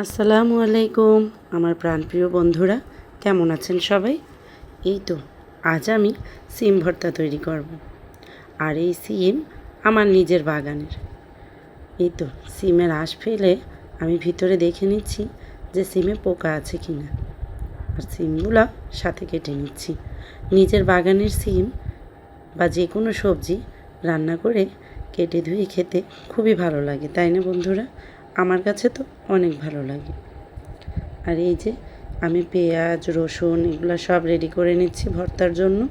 আসসালামু আলাইকুম, আমার প্রাণপ্রিয় বন্ধুরা, কেমন আছেন সবাই? এই তো, আজ আমি সিম ভর্তা তৈরি করব। আর এই সিম আমার নিজের বাগানের। এই তো, সিমের আঁশ ফেলে আমি ভিতরে দেখে নিচ্ছি যে সিমে পোকা আছে কি না আর সিমগুলো সাথে কেটে নিচ্ছি। নিজের বাগানের সিম বা যে কোনো সবজি রান্না করে কেটে ধুয়ে খেতে খুবই ভালো লাগে, তাই না বন্ধুরা? আমার কাছে তো অনেক ভালো লাগে। আর এই যে আমি পেঁয়াজ, রসুন এগুলো সব রেডি করে নিচ্ছি ভর্তার জন্য।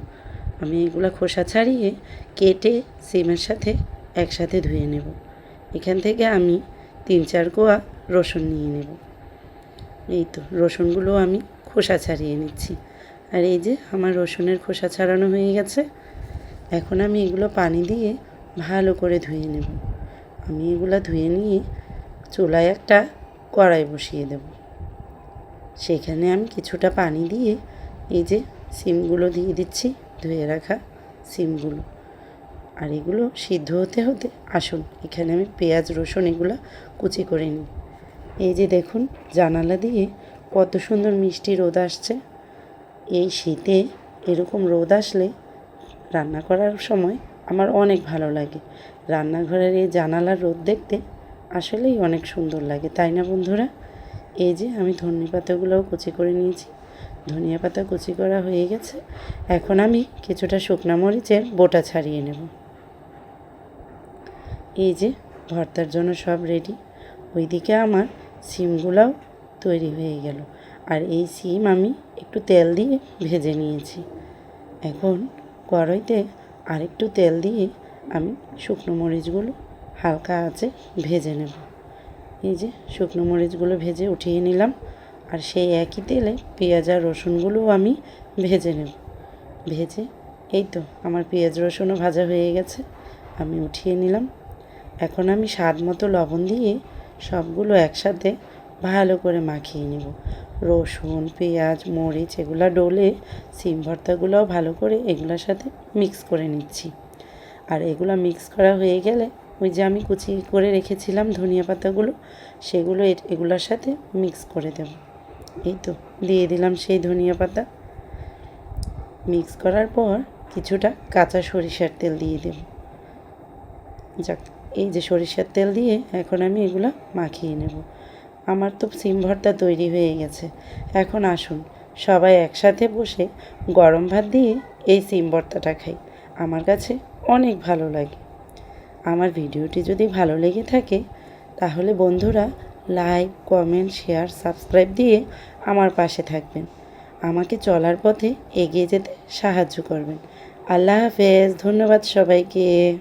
আমি এগুলো খোসা ছাড়িয়ে কেটে সিমের সাথে একসাথে ধুয়ে নেব। এখান থেকে আমি তিন চার কোয়া রসুন নিয়ে নেব। এই তো রসুনগুলো আমি খোসা ছাড়িয়ে নিচ্ছি। আর এই যে আমার রসুনের খোসা ছাড়ানো হয়ে গেছে। এখন আমি এগুলো পানি দিয়ে ভালো করে ধুয়ে নেব। আমি এগুলো ধুয়ে নিয়ে চুলায় একটা কড়াই বসিয়ে দেব। সেখানে আমি কিছুটা পানি দিয়ে এই যে সিমগুলো দিয়ে দিচ্ছি, ধুয়ে রাখা সিমগুলো। আর এগুলো সিদ্ধ হতে হতে আসুন, এখানে আমি পেঁয়াজ, রসুন এগুলো কুচি করে নিই। এই যে দেখুন, জানালা দিয়ে কত সুন্দর মিষ্টি রোদ আসছে। এই শীতে এরকম রোদ আসলে রান্না করার সময় আমার অনেক ভালো লাগে। রান্নাঘরের এই জানালার রোদ দেখতে আসলেই অনেক সুন্দর লাগে, তাই না বন্ধুরা? এই যে আমি ধনে পাতাগুলোও কুচি করে নিয়েছি। ধনিয়া পাতা কুচি করা হয়ে গেছে। এখন আমি কিছুটা শুকনা মরিচের বোটা ছাড়িয়ে নেব। এই যে ভর্তার জন্য সব রেডি ওইদিকে আমার সিমগুলাও তৈরি হয়ে গেল। আর এই সিম আমি একটু তেল দিয়ে ভেজে নিয়েছি। এখন কড়াইতে আরেকটু তেল দিয়ে আমি শুকনো মরিচগুলো হালকা আছে, ভেজে নেব। এই যে শুকনো মরিচগুলো ভেজে উঠিয়ে নিলাম, আর সেই একই তেলে পেঁয়াজ আর রসুনগুলোও আমি ভেজে নেব। ভেজে, এই তো আমার পেঁয়াজ রসুনও ভাজা হয়ে গেছে, আমি উঠিয়ে নিলাম। এখন আমি স্বাদ মতো লবণ দিয়ে সবগুলো একসাথে ভালো করে মাখিয়ে নেব। রসুন, পেঁয়াজ, মরিচ এগুলো ডলে সিম ভর্তাগুলোও ভালো করে এগুলোর সাথে মিক্স করে নিচ্ছি। আর এগুলো মিক্স করা হয়ে গেলে ওই যে আমি কুচি করে রেখেছিলাম ধনিয়া পাতাগুলো, সেগুলো এগুলোর সাথে মিক্স করে দেব। এই তো, দিয়ে দিলাম সেই ধনিয়া পাতা। মিক্স করার পর কিছুটা কাঁচা সরিষার তেল দিয়ে দেব। যাক, এই যে সরিষার তেল দিয়ে এখন আমি এগুলো মাখিয়ে নেব। আমার তো সিম ভর্তা তৈরি হয়ে গেছে। এখন আসুন, সবাই একসাথে বসে গরম ভাত দিয়ে এই সিম ভর্তাটা খাই। আমার কাছে অনেক ভালো লাগে। আমার ভিডিওটি যদি ভালো লেগে থাকে, তাহলে বন্ধুরা লাইক, কমেন্ট, শেয়ার, সাবস্ক্রাইব দিয়ে আমার পাশে থাকবেন। আমাকে চলার পথে এগিয়ে যেতে সাহায্য করবেন। আল্লাহ হাফেজ, ধন্যবাদ সবাইকে।